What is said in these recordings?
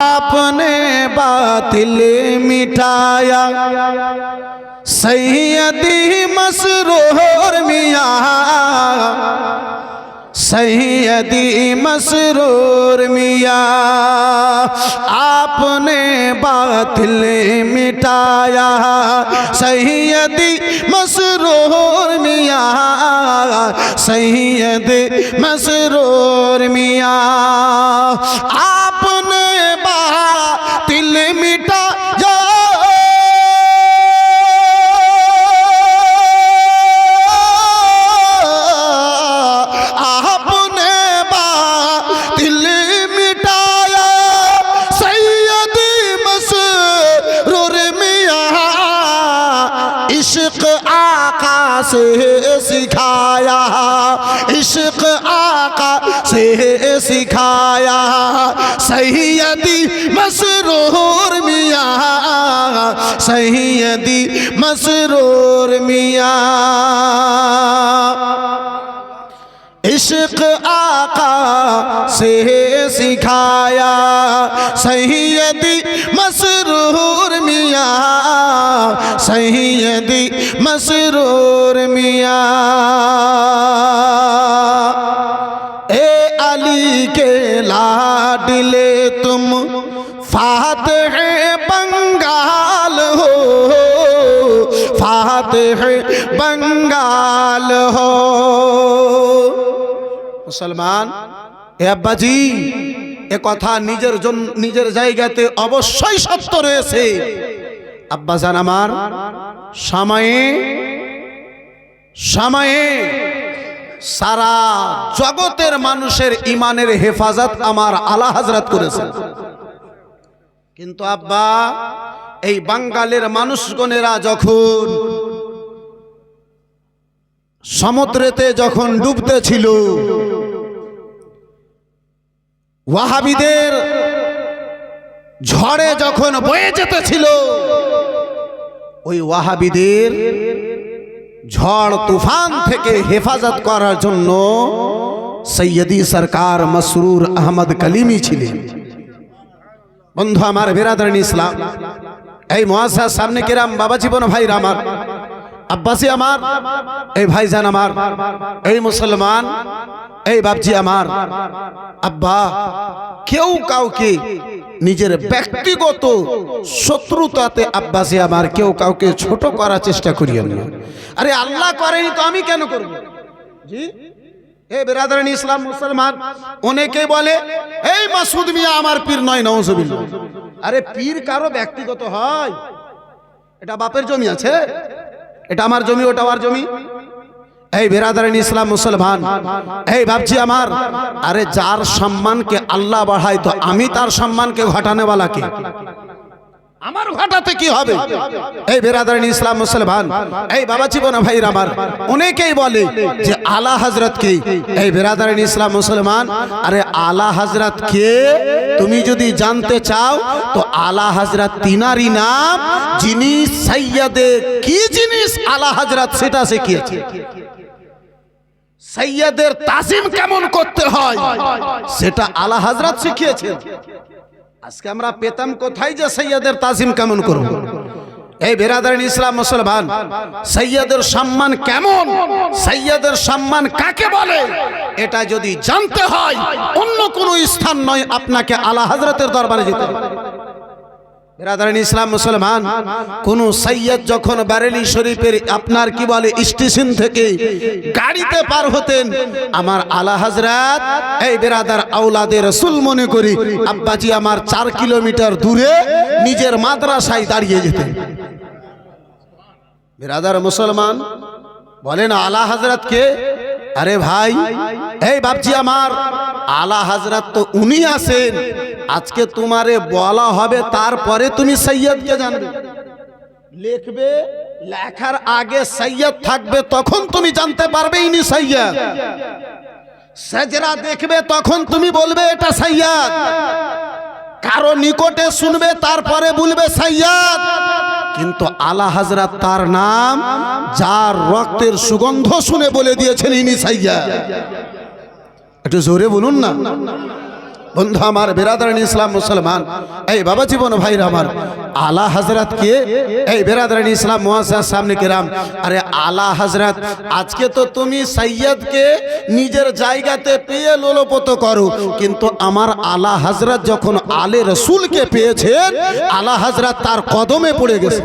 आपने बातिल मिटाया सैयदी मसरूर मियाँ सैयदी मसरूर मियाँ आपने बातिल मिटाया सैयदी मसरूर मियाँ सैयद मसरूर मियाँ से सिखाया इश्क आका से सिखाया सैयदी मसरूर मियाँ सैयदी मसरूर मियाँ इश्क आका से सिखाया सैयदी मसरूर मियाँ सैयदी मसरूर मियाँ ए अली के लाडले तुम फातह बंगाल हो फातह बंगाल हो মুসলমান এ আব্বাজি এ কথা নিজের জন্য নিজের জায়গাতে অবশ্যই সত্য রয়েছে আব্বাজান আমার, সময়ে সময়ে সারা জগতের মানুষের ইমানের হেফাজত আমার আলা হাজরাত করেছেন। কিন্তু আব্বা, এই বাঙ্গালের মানুষগণেরা যখন সমুদ্রেতে যখন ডুবতেছিল, ওয়াহাবিদের ঝড়ে যখন বয়ে যেতেছিল ওই ওয়াহাবিদের ঝড় তুফান থেকে হেফাজত করার জন্য সৈয়দি সরকার মসরুর আহমদ কলিমি ছিলেন। বন্ধু আমার বেরাদারণ ইসলাম, এই মহাশার সামনে কিরাম বাবা জীবন ভাই আমার, আব্বাসী আমার, এই ভাইজান আমার, এই মুসলমান, এই বাপজি আমার, আব্বা, কেউ কাউকে নিজের ব্যক্তিগত শত্রুতাতে আব্বাসে আমার কেউ কাউকে ছোট করার চেষ্টা করিয়েন না। আরে আল্লাহ করেনি তো আমি কেন করব? জি? এ বেরাদারানি ইসলাম মুসলমান, অনেকে বলে, এই মাসুদ মিয়া আমার পীর নয়, নওজবিল্লাহ। আরে পীর কারও ব্যক্তিগত হয়? এটা বাপের জমি আছে? এটা আমার জমি, ওটা আমার জমি? এই বেরাদারান ইসলাম মুসলমান, এই ভাবছি আমার, আরে যার সম্মানকে আল্লাহ বাড়ায় তো আমি তার সম্মানকে ঘটানেওয়ালা কি আমার ঘটাতে কি হবে? এই বেরাদারান ইসলাম মুসলমান, এই বাবা জীবন ভাই আমার, অনেকেই বলে যে আলা হজরত কে? এই বেরাদারান ইসলাম মুসলমান, আরে আলা হজরত কে? তুমি যদি জানতে চাও, তো আলা হজরত তিনারি নাম, যিনি সৈয়দে কি জিনিস আলা হজরত সেটা শিখিয়েছে? সৈয়দের তাসিম কেমন করতে হয়? সেটা আলা হজরত শিখিয়েছে আজকে আমরা পেতাম কোথায় যে সৈয়দের তাজিম কেমন করব? এই বেরাদারিন ইসলাম মুসলমান সৈয়দের সম্মান কেমন? সৈয়দের সম্মান কাকে বলে? এটা যদি জানতে হয়, অন্য কোনো স্থান নয় আপনাকে আলা হজরতের দরবারে যেতে হবে। বেরাদারিন ইসলাম মুসলমান, কোন সৈয়দ যখন বারেলি শরীফের আপনার কি বলে স্টেশন থেকে গাড়িতে পার হতেন, আমার আলা হাজরাত এই বেরাদার আউলাদের রসুল মনে করি আব্বাজি আমার চার কিলোমিটার দূরে নিজের মাদ্রাসায় দাঁড়িয়ে যেতেন। বেরাদার মুসলমান, বলেন আলা হাজরাত কে? আরে ভাই, এই বাপজি আমার, আলা হাজরাত তো উনি আছেন আজকে তোমারে বলা হবে, তারপরে তুমি সৈয়দকে জানবে। লিখবে, লেখার আগে সৈয়দ থাকবে, তখন তুমি জানতে পারবে ইনি সৈয়দ। সেজরা দেখবে, তখন তুমি বলবে এটা সৈয়দ। কারও নিকটে শুনবে, তারপরে বলবে সৈয়দ। কিন্তু আলা হাজরাত তার নাম, যার রক্তের সুগন্ধ শুনে বলে দিয়েছেন ইনি সাইয়া একটু জোরে বলুন না। বন্ধু আমার বেরাদারান ইসলাম মুসলমান, এই বাবা জীবন ভাইরা আমার, আলা হজরত কে? এই বেরাদারান ইসলাম মুআজ্জাজ সামনে কিরাম, আরে আলা হজরত আজকে তো তুমি সৈয়দকে নিজের জায়গাতে পেয়ে লোলপত করো, কিন্তু আমার আলা হজরত যখন আলে রসুলকে পেয়েছেন, আলা হজরত তার কদমে পড়ে গেছে।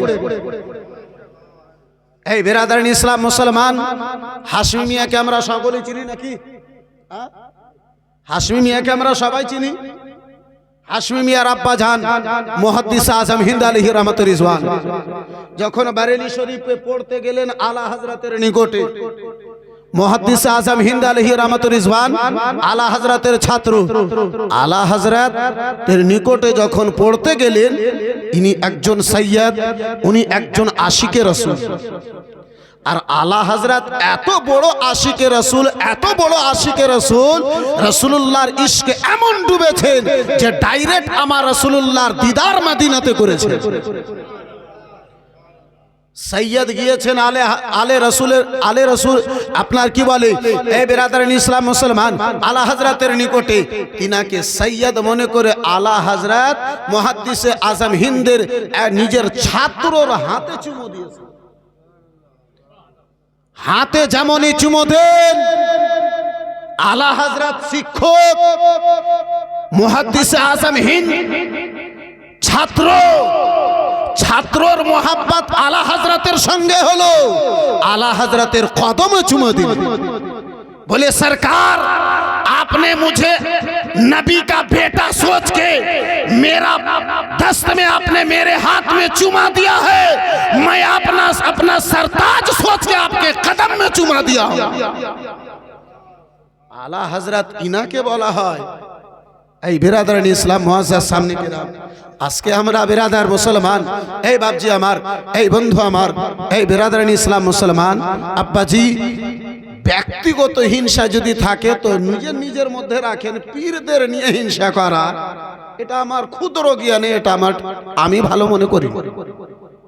এই বেরাদারান ইসলাম মুসলমান, হাসমি মিয়াকে আমরা সকলে চিনি নাকি? হ্যাঁ? হাসমি মিয়াকে আমরা সবাই চিনি? হাসমি মিয়ার আব্বা জান, মুহাদ্দিস আজম হিন্দ আলহি রহমত রিজওয়ান। যখন বারেলি শরীফে পড়তে গেলেন আলা হজরতের নিকটে রিজওয়ান, আলা ছাত্র, আলা নিকটে যখন পড়তে গেলেন, ইনি একজন সৈয়দ উনি একজন আশিকে রসুল। আর আলা হাজরাত এত বড় আশিকে রসুল, এত বড় আশিকে রসুল রসুল্লাহর ইশকে এমন ডুবেছেন যে ডাইরেক্ট আমার রসুল্লাহর দিদার মাদিনাতে করেছে। সৈয়দ গিয়েছেন আলে আলে রসুলের, আলে রসুল, আপনার কি বলে? এ বেরাদার ইসলাম মুসলমান, আলা হাজরাতের নিকটে। তিনাকে সৈয়দ মনে করে আলা হজরত মহাদ্দিসে আজম হিন্দের নিজের ছাত্রর হাতে চুমো দিয়েছে। হাতে যেমনই চুমো দেন আলা হজরত শিক্ষক মুহাদ্দিসে আজম হিন্দ ছাত্র ছাত্রর মোহাব্বত আলা হজরতের সঙ্গে হলো আলা হজরতের কদমে চুমো দিল बोले सरकार आपने मुझे नबी का बेटा सोच के मेरा दस्त में आपने मेरे हाथ में चुमा दिया है मैं अपना अपना सरताज सोच के आपके চুমা দিয়া আলা হাজরাত ইনাকে বলা হয়। এই বেরাদারানি ইসলাম মহাজার সামনে গেলাম আজকে আমরা বেরাদার মুসলমান। এই বাবজি আমার, এই বন্ধু আমার, এই বেরাদারানি ইসলাম মুসলমান। আব্বাজি, ব্যক্তিগত হিংসা যদি থাকে তো নিজের নিজের মধ্যে রাখেন, পীরদের নিয়ে হিংসা করা। এটা আমার ক্ষুদ্র জ্ঞানে, এটা আমার আমি ভালো মনে করি।